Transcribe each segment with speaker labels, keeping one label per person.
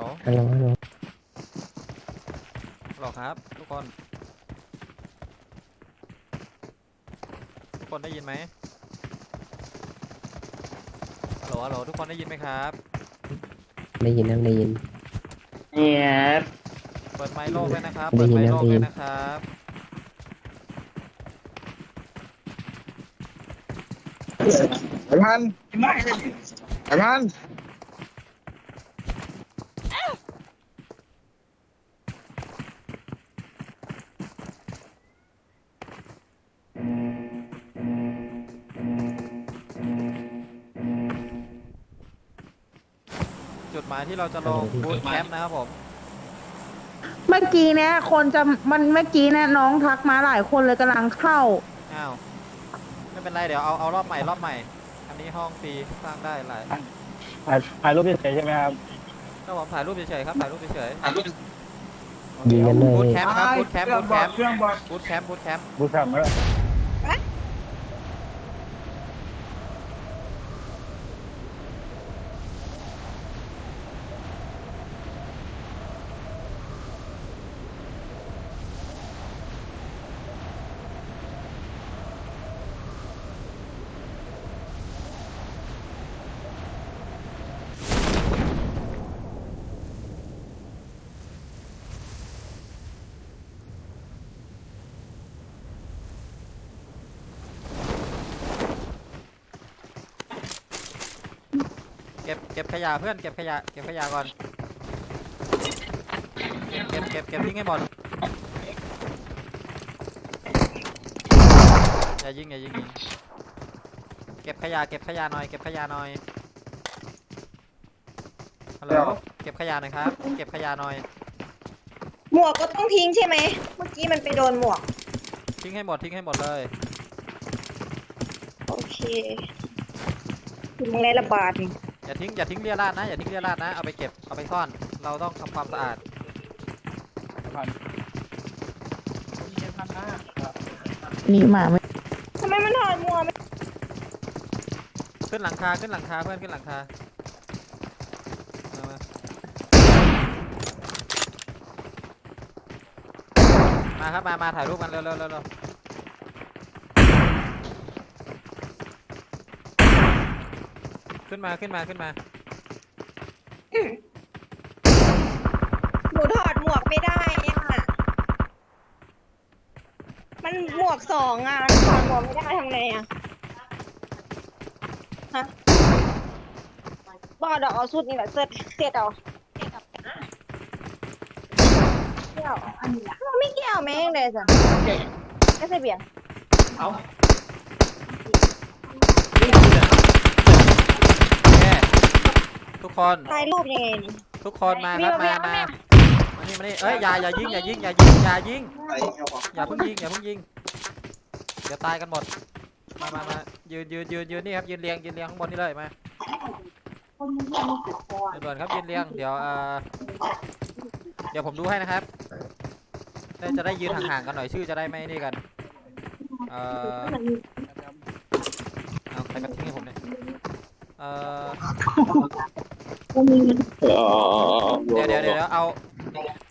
Speaker 1: ล
Speaker 2: ฮัลโหลฮัลโหล
Speaker 1: ฮัลโหลครับ ทุกคน ทุกคนได้ยินไหมฮัลโหลฮัลโหลทุกคนได้ยินไหมครับ
Speaker 2: ได้ยินนะได้ยิน
Speaker 3: เนี่ยครับ
Speaker 1: เปิดไมค์โลกเลยนะครับ
Speaker 2: ได้
Speaker 1: เปิด
Speaker 2: ยิ
Speaker 1: ไม
Speaker 2: น
Speaker 1: ค์
Speaker 2: นะ
Speaker 1: โลก
Speaker 2: ได้
Speaker 1: เล
Speaker 2: ยิ
Speaker 1: ย
Speaker 2: น
Speaker 1: นะครับ
Speaker 4: ไอ้พันไอ้พัน
Speaker 1: ที่เราจะลงบูธแคมป์นะครับผม
Speaker 5: เมื่อกี้เนี่ยคนจะมันเมื่อกี้เนี่ยน้องทักมาหลายคนเลยกำลังเข้า
Speaker 1: อ้าวไม่เป็นไรเดี๋ยวเอาเอารอบใหม่รอบใหม่ อันนี้ห้องฟรีสร้างได้หลาย
Speaker 3: ถ่ายถ่ายรูปเฉยๆใช่ไหมครับ
Speaker 1: ก็ผมถ่ายรูปเฉยๆครับถ่ายรูปเฉย
Speaker 2: ยิงกันเล
Speaker 1: ๆบูธ
Speaker 2: ย
Speaker 1: แคมป์ครับบูธแคมป์บูธแคมป์
Speaker 4: เครื่องบอด
Speaker 1: บูธแคมป์บูธแคมป์
Speaker 3: บูธแคมป์แล้ว
Speaker 1: ก็บเก็บขยะเพื่อนเก็บขยะเก็บขยะก่อนเก็บเก็บเก็บทิ้งให้หมดอย่ายิงอย่ายิงยิงเก็บขยะเก็บขยะหน่อยเก็บขยะหน่อยฮัลโหลเก็บขยะหน่อยครับ เก็บขยะหน่อย
Speaker 6: หมวกก็ต้องทิ้งใช่ไหม เมื่อกี้มันไปโดนหมวก
Speaker 1: ทิ้งให้หมดทิ้งให้หมดเลย
Speaker 6: โอเคถึงในระบาดนี่
Speaker 1: อย่าทิ้งอย่าทิ้งเรียราดนะอย่าทิ้งเรียราดนะเอาไปเก็บเอาไปซ่อน เราต้องทำความสะอาด
Speaker 5: นี่หมาไม่
Speaker 6: ทำไมมันถอดหมวกไม่
Speaker 1: ขึ้นหลังคาขึ้นหลังคาเพื่อนขึ้นหลังคามามามาครับมามาถ่ายรูปกันเร็วเร็วเร็วเร็ว ขึ้นมาขึ้นมาขึ้นมา
Speaker 6: หนูถอดหมวกไม่ได้อะ มันหมวกสองอะถอดหมวกไม่ได้ทำไงอะ ฮะบอดอกเอาสุดนี่แหละเสร็จเสร็จเอาเกี่ยวมันไม่เกี่ยวแม่งเลยจ้ะไม่ใช่เบียร์
Speaker 1: โอเค ทุกคน
Speaker 6: ถ่ายรูปยังไงนี่
Speaker 1: ทุกคนมาครับ
Speaker 6: มี
Speaker 1: มา
Speaker 6: มา
Speaker 1: มา
Speaker 6: ไหม
Speaker 1: มานี่มานี่เอ้ยอย่าอย่ายิงอย่ายิงอย่ายิงอย่ายิง
Speaker 4: ไอ้เจ้าของ
Speaker 1: อย่าเพิ่งยิงอย่าเพิ่งยิงเดี๋ยวตายกันหมดมามามายืนยืนยืนยืนนี่ครับยืนเรียงยืนเรียงข้างบนนี่เลยมาด่วนๆครับยืนเรียงเดี๋ยวเอ่อเดี๋ยวผมดูให้นะครับได้จะได้ยืนห่างๆกันหน่อยชื่อจะได้ไม่นี่กันเอ่อเอาใครมาทิ้งให้ผมเนี่ยเอ่อ เดี๋ยวเดี๋ยวเดี๋ยวเอา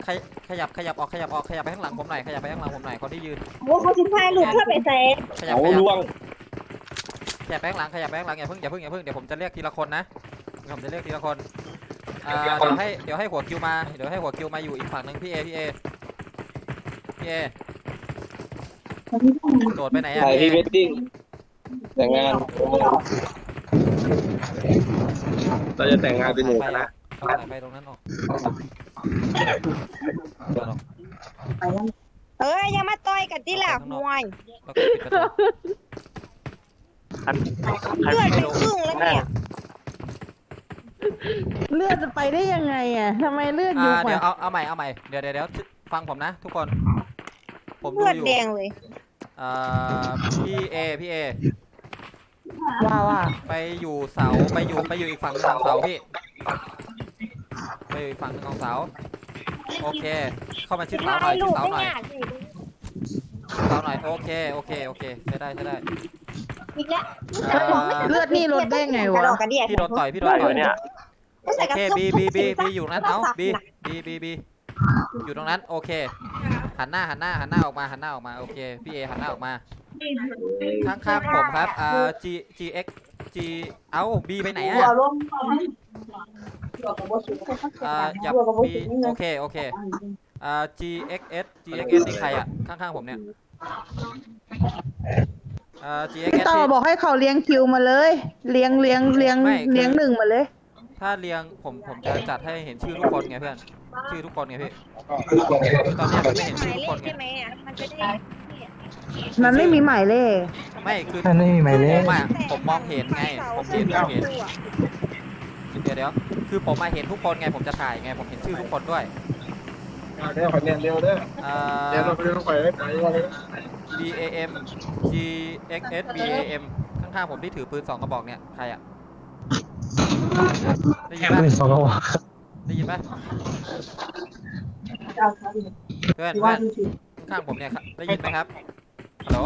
Speaker 1: ขยขยับขยับออกขยับออกขยับไปข้างหลังผมหน่อยขยับไปข้างหลังผมหน่อยคนที่ยืน
Speaker 6: โอ้เขาจะถ่ายรูปเพื่อไปใส่
Speaker 1: ขยับ
Speaker 4: เอา
Speaker 1: ขยับ
Speaker 4: ล่วง
Speaker 1: ขยับไปข้างหลังขยับไปข้างหลังอย่าเพิ่งอย่าเพิ่งอย่าเพิ่งเดี๋ยวผมจะเรียกทีละคนนะเดี๋ยวผมจะเรียกทีละคนอ่าเดี๋ยวให้เดี๋ยวให้หัวคิวมาเดี๋ยวให้หัวคิวมาอยู่อีกฝั่งหนึ่งพี่เอพี่เอพี่เอโดดไปไหนอะ
Speaker 4: ถ่ายพรี
Speaker 1: พี่
Speaker 4: เวดดิ้งแต่งงาน เราจะแต่งงานเป็นหมู่คณะ
Speaker 1: เอาสายไฟตรงนั้นออกเดี๋ยวออก
Speaker 6: เอ้ยอยังมาต่อยกันที่หลักมวย
Speaker 1: แล้วก็ปิดประตู
Speaker 6: เลือดเป็นครึ่งแล้วเนี่ย
Speaker 5: เลือดจะไปได้ยังไงอะทำไมเลือดอยู่
Speaker 1: อ่า
Speaker 5: ข
Speaker 1: เดี๋
Speaker 5: วา
Speaker 1: ยวเอาเอาใหม่เอาใหม่เดี๋ยวเดี๋ยวเดี๋ยวฟังผมนะ ทุกคน ผมดู
Speaker 6: เลือด
Speaker 1: อยู่
Speaker 6: แดงเลย
Speaker 1: อ่าพี่เอพี่เอ
Speaker 5: ว่าว่า
Speaker 1: ไปอยู่เสาไปอยู่ไปอยู่อีกฝั่งหนึงของเสาพี่ไปอยู่อีกฝั่งหนึงของเสาโอเค เข้ามาชิดเสาหน่อยชิดเสาหน่อย
Speaker 6: ยากเลย
Speaker 1: ชิดเสาหน่อยโอเคโอเคโอเคใช้ได้ใช้ได้
Speaker 6: อีกแล้ว
Speaker 1: อ่า
Speaker 5: เลือดนี่ลดได้ไง
Speaker 6: กระ
Speaker 5: วะ
Speaker 6: ดอกกระเดียด
Speaker 1: พี่โดนต่อยพี่โดนต่อย
Speaker 3: เนี่ย
Speaker 1: โอเคบีบีบีบีอยู่ตรงนั้นเอาบีบีบีบีอยู่ตรงนั้นโอเค หันหน้าหันหน้าหันหน้าออกมาหันหน้าออกมาโอเคพี่เอหันหน้าออกมา ข้างๆผมครับอ่า G G X G เอ้า B ไปไหนอะอ่าอย่า B โอเคโอเคอ่า G X S G X S นี่ใครอะข้างๆผมเนี่ยอ่า G X
Speaker 5: พี่
Speaker 1: S
Speaker 5: ต่อบอกให้เขาเลี้ยงคิวมาเลย เลี้ยงเลี้ยงเลี้ยง
Speaker 1: ไม่คือ
Speaker 5: เลี้ยงหนึ่งมาเลย
Speaker 1: ถ้าเรียงผมผมจะจัดให้เห็นชื่อทุกคนไงเพื่อนชื่อทุกคนไงพี่คือตอนเนี้ยมันไม่เห็น
Speaker 6: ห
Speaker 1: ชื่
Speaker 6: มา
Speaker 1: อยทุก
Speaker 6: เล
Speaker 1: ค
Speaker 6: ข
Speaker 1: นไง
Speaker 6: ใช่ไหมอะ มันจะได้
Speaker 5: มันไม่มีหมายเลข
Speaker 1: ไม่คือ
Speaker 2: มันไม่มีหมายเล
Speaker 1: ผ
Speaker 2: ข
Speaker 1: มอะผมมองเห็นไง ผมเห็นผมเห็นเดี๋ยวเดี๋ยวคือผมมาเห็นทุกคนไงผมจะถ่ายไงผมเห็นชื่อทุกคนด้วย
Speaker 4: เดี๋ยวขอเรียนเร็วเด้อ
Speaker 1: อ่า
Speaker 4: เดี๋ยวเราไปเรียนไปได้ไหนวะ
Speaker 1: B A M G X S B A M ข้างๆผมที่ถือปืนสองกระบอกเนี่ยใครอะได้ยินปะ
Speaker 2: ปืนสองกระบอก
Speaker 1: ได้ยินปะเพื่อนเพื่อนข้างๆผมเนี่ยครับได้ยินไหมครับ ฮัลโหล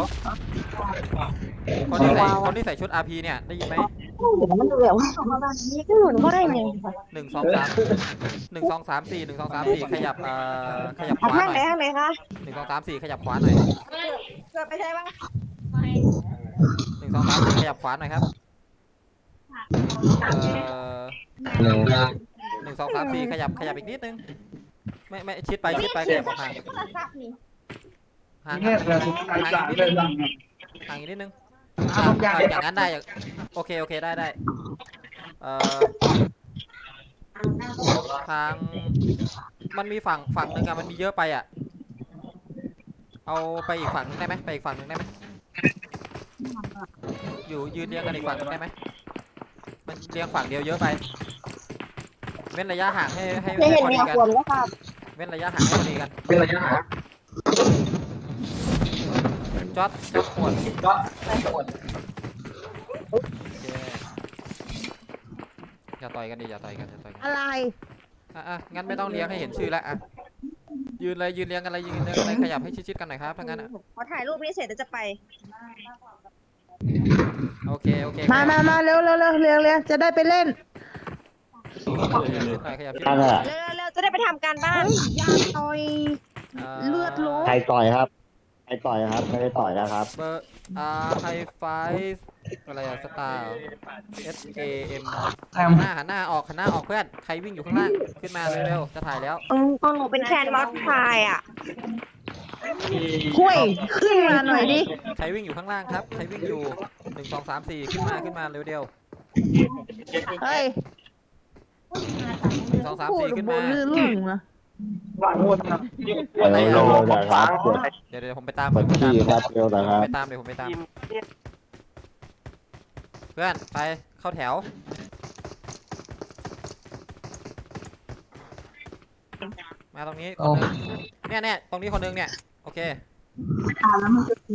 Speaker 1: คนที่ใส่คนที่ใส่ชุด RP เนี่ยได้ยินไหม
Speaker 6: มันดูแบบว่าก็หมุนก็ได้ไง
Speaker 1: หนึ่งสองสามหนึ่งสองสามสี่หนึ่งสองสามสี่ขยับเอ่อขยับขวา
Speaker 6: ทาง
Speaker 1: ห
Speaker 6: ไหน
Speaker 1: น่อย
Speaker 6: ทางไหนคะ
Speaker 1: หนึ่งสองสามสี่ขยับขวาหน่อย
Speaker 6: เกิดไปใช่ปะ
Speaker 1: หนึ่งสองสามสี่ขยับขวาหน่อยครับเอ่อ
Speaker 2: หนึ่ง
Speaker 1: หนึ่งสองสามสี่ขยับขยับอีกนิดนึงไม่ไม่ชิดไปชิดไปขยับออกห่าง
Speaker 4: เนี่ยเราทุกการ
Speaker 1: ห่าง
Speaker 4: จ่า
Speaker 1: อีกนิด
Speaker 4: เล
Speaker 1: นึ
Speaker 4: ย
Speaker 1: งห่างอีกนิดนึงอะอะอย่างนั้นได้อย่างโอเค โอเค ได้ได้เอ่อทาง มันมีฝั่งฝั่งหนึ่งอะมันมีเยอะไปอะเอาไปอีกฝั่งหนึงได้ไหมไปอีกฝั่งหนึงได้ไหมอยู่ยืนเรียงกันอีกฝั่งหนึงได้ไหมมันเรียงฝั่งเดียวเยอะไป เว้นระยะห่างให้ให้
Speaker 6: ได้
Speaker 1: ให้
Speaker 6: เห็น
Speaker 1: พอ
Speaker 6: แม
Speaker 1: ดี
Speaker 6: ว
Speaker 1: กัน
Speaker 6: ขวมแล้วค่ะ
Speaker 1: เว้นระยะห่างให้พอดีกัน
Speaker 4: เป็นระยะหา
Speaker 1: จอดจอดขวด
Speaker 4: ก็
Speaker 1: โอเคอย่าต่อยกันดิอย่าต่อยกันอย่าต่อยกัน
Speaker 5: อะไร
Speaker 1: อะอะงั้นไม่ต้องเลี้ยงให้เห็นชื่อแล้วอะยืนเลยยืนเลี้ยงกันเลยยืนเลี้ยงกันเลยขยับให้ชิดๆกันหน่อยครับถ้างั้นอะ
Speaker 6: ขอถ่ายรูปนี้เสร็จแล้วจะไป
Speaker 1: โอเคโอเค
Speaker 5: มามามาเร็วเร็วเร็วเร็วเร็วจะได้ไปเล่น
Speaker 1: ขยับชิดหน่อยขยับชิดหน่อย
Speaker 6: เร็วๆเร็วๆจะได้ไปทำการบ้าน
Speaker 5: ยาต่อย เลือดลง
Speaker 7: ใครต่อยครับ ใครต่อยครับไม่ได้ต่อยนะครับ
Speaker 1: เบอร์อ่าไฮไฟอะไรอะสตาร์ S A M หันหน้าหันหน้าออกหันหน้าออกเพื่อนใครวิ่งอยู่ข้างล่างขึ้นมาเร็วๆจะถ่ายแล้ว
Speaker 6: อืมก็หนูเป็นแคนมอสพายอะ
Speaker 5: คุยขึ้นมาหน่อยดิ
Speaker 1: ใครวิ่งอยู่ข้างล่างครับใครวิ่งอยู่หนึ่งสองสามสี่ขึ้นมาขึ้นมาเร็วเดียว
Speaker 5: เฮ้ย
Speaker 1: หนึ่งสองสาม
Speaker 5: พูด
Speaker 1: สี่ขึ้น
Speaker 5: บ
Speaker 1: มา
Speaker 5: นลื่นลุ่งนะ
Speaker 4: วางงวดนะ
Speaker 7: เร็วเร็วหน่อยครับปวด
Speaker 1: เดี๋ยวเดี๋ยวผมไปตาม
Speaker 7: ปวด
Speaker 1: ผมไปตาม
Speaker 7: ขี้ครับเร็วหน่อยครับ
Speaker 1: ไปตามเดี๋ยวผมไปตาม เพื่อนไปเข้าแถว มาตรงนี้คนหนึงเนี่ยเนี่ยตรงนี้คนหนึงเนี่ยโอเค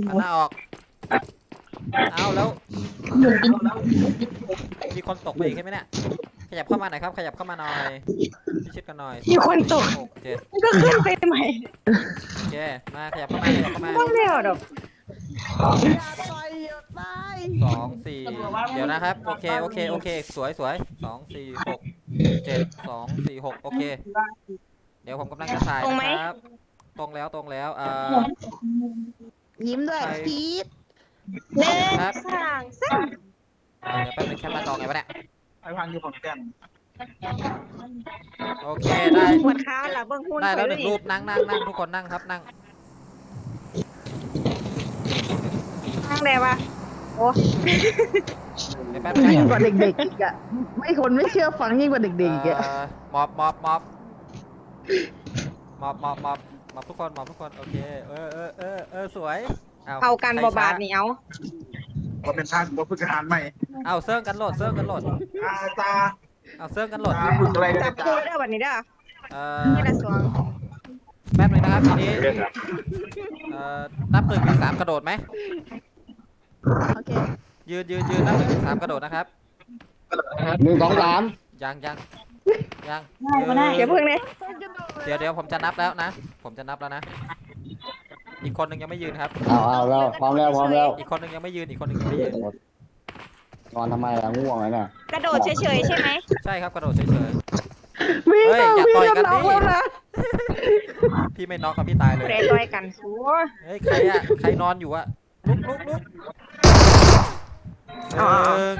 Speaker 1: หันหน้าออกเอาแล้วมีคนตกไปอีกใช่ไหมเนี่ย ขยับเข้ามาหน่อยครับ ขยับเข้ามาหน่อยพิชิดกันหน่อย
Speaker 6: มีคนตก
Speaker 1: หกเจ็ด
Speaker 6: ก็ขึ้นไปใหม่
Speaker 1: โอเคมาขยับเข้ามาขยับเข้ามา
Speaker 6: ต้องเร็วดอก
Speaker 5: อย่าต่อยอย่าตาย
Speaker 1: สองสี่เดี๋ยวนะครับ โอเค โอเค โอเค สวยสวยสองสี่หกเจ็ดสองสี่หกโอเค เดี๋ยวผมกำลังจะถ่ายนะครับ ตรงแล้วตรงแล้วอ่า
Speaker 5: ยิ้มด้วย
Speaker 1: ใคร
Speaker 5: ชีด
Speaker 6: หนึ่ง
Speaker 1: ครับ
Speaker 6: สองสาม
Speaker 1: เดี๋ยวแป๊บนึงแคปหน้าจอไงวะเนี่ย
Speaker 4: ไอ้พันอยู่ของแก่น
Speaker 1: โอเคได้
Speaker 6: ปวดขาหลังเบื้องหุ้น
Speaker 1: ได้แล้วห
Speaker 6: ไป
Speaker 1: นึ่งรูปนั่งนั่งนั่งทุกคนนั่งครับนั่ง
Speaker 6: ทางไหนวะโอ้
Speaker 1: เดี๋ยวแป๊บนึง
Speaker 5: ยิ่ง
Speaker 1: นะ
Speaker 5: กว่าเด็กๆอีกอะไม่คนไม่เชื่อฟังยิ่งกว่าเด็กๆอีกอะ
Speaker 1: เอ่อมอบมอบมอบมอบมอบมอบมอบทุกคนมอบทุกคน โอเค เออเออเออเออสวย
Speaker 6: เอากัน
Speaker 1: ใคร
Speaker 6: บาบา
Speaker 1: ช้
Speaker 6: ดนี่เอา
Speaker 4: ว่าเป็นชาติว่าผู้ทหารใหม่
Speaker 1: เอาเซิร์งกันโหลดเซิร์งกันโหลด
Speaker 4: อาตา
Speaker 1: เอาเซิร์งกันโหลด
Speaker 4: ตาฝึกอะไรกั
Speaker 6: จั
Speaker 4: น
Speaker 6: บคู่เด้อวันนี้เด้อ
Speaker 1: เอ่อ
Speaker 6: นี่ละสวง
Speaker 1: แป๊บนึงนะครับทีนี้เอ่อนับหนึ่งถึงสามกระโดดไหม
Speaker 5: โอเค
Speaker 1: ยืนยืนยืนนับหนึ่งถึงสามกระโดดนะครับ
Speaker 7: หนึ่งสองสาม
Speaker 1: ยังยังยัง
Speaker 6: เดี๋ยวเพิ่งเนี่ย
Speaker 1: เดี๋ยวเดี๋ยวผมจะนับแล้วนะ ผมจะนับแล้วนะ อีกคนหนึ่งยังไม่ยืนครับ
Speaker 7: เอาเอาแล้วพร้อมแล้วพร้อมแล้ว
Speaker 1: อีกคนหนึ่งยังไม่ยืน อีกคนหนึ่งยังไม่ยืน
Speaker 7: นอนทำไมอะง่วงไงเนี่ย
Speaker 6: กระโดดเฉยๆใช่ไหม
Speaker 1: ใช่ครับกระโดดเฉย
Speaker 5: วิ่ง
Speaker 1: เฮ้ย
Speaker 5: ต่อ
Speaker 1: อย่า
Speaker 5: วิ่ง
Speaker 1: ต่อย
Speaker 5: กัน
Speaker 1: กัน
Speaker 5: น้อง
Speaker 1: ดิ
Speaker 5: คนละ
Speaker 1: ๆ พี่ไม่น็อกกับพี่ตายเลย
Speaker 6: เรยด้วยกันซัว
Speaker 1: เฮ้ย ใครอะใครนอนอยู่อะลุกลุกลุกหนึ่ง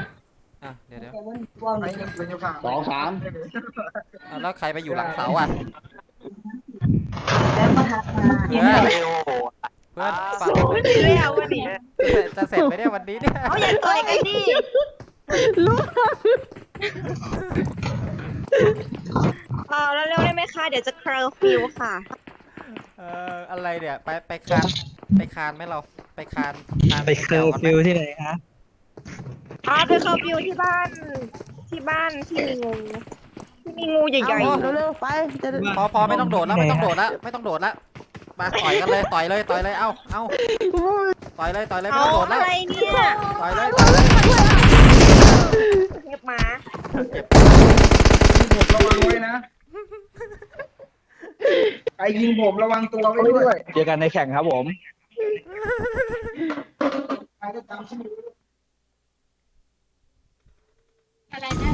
Speaker 1: อะ เดี๋ยวเดี๋ยว
Speaker 4: ไอ้ยังเป็นอยู่ข้าง
Speaker 7: สองสาม
Speaker 1: อะแล้วใครไปอยู่หลังเสาอะ
Speaker 6: ยิง
Speaker 1: เพื่อน
Speaker 6: เลย
Speaker 1: เพื่อนฝาก
Speaker 6: เรียววันนี้
Speaker 1: จะเสร็จไหมเนี่ยวันนี้เนี่ย
Speaker 6: เอาอย่าต่อยกันดิ
Speaker 5: ลูก
Speaker 6: เอาแล้วเร็วได้ไหมคะ เดี๋ยวจะเคอร์ฟิวค่ะ
Speaker 1: เอออะไรเนี่ย ไปไปคานไปคานไหมเรา ไปคาน
Speaker 3: ไปเคอร์ฟิวที่ไหนฮะ
Speaker 6: อ๋อไปเคอร์ฟิวที่บ้านที่บ้านที่มีงู มีงูใหญ่
Speaker 5: เเร็วๆไป
Speaker 1: พอพอไม่ต้องโดดแล้วไม่ต้องโดดแล้วไม่ต้องโดดแล้วมาต่อยกันเลยต่อยเลยต่อยเลยเอ้าเอ้าต่อยเลยต่อยเลยไม่ต้องโดดแล้วต่อยเลยต่อยเลย
Speaker 6: เก็บมา
Speaker 4: ผมระวังไว้นะใครยิงผมระวังตัวไว้ด้วย
Speaker 3: เจอกันในแข่งครับผม
Speaker 4: อะไรนะ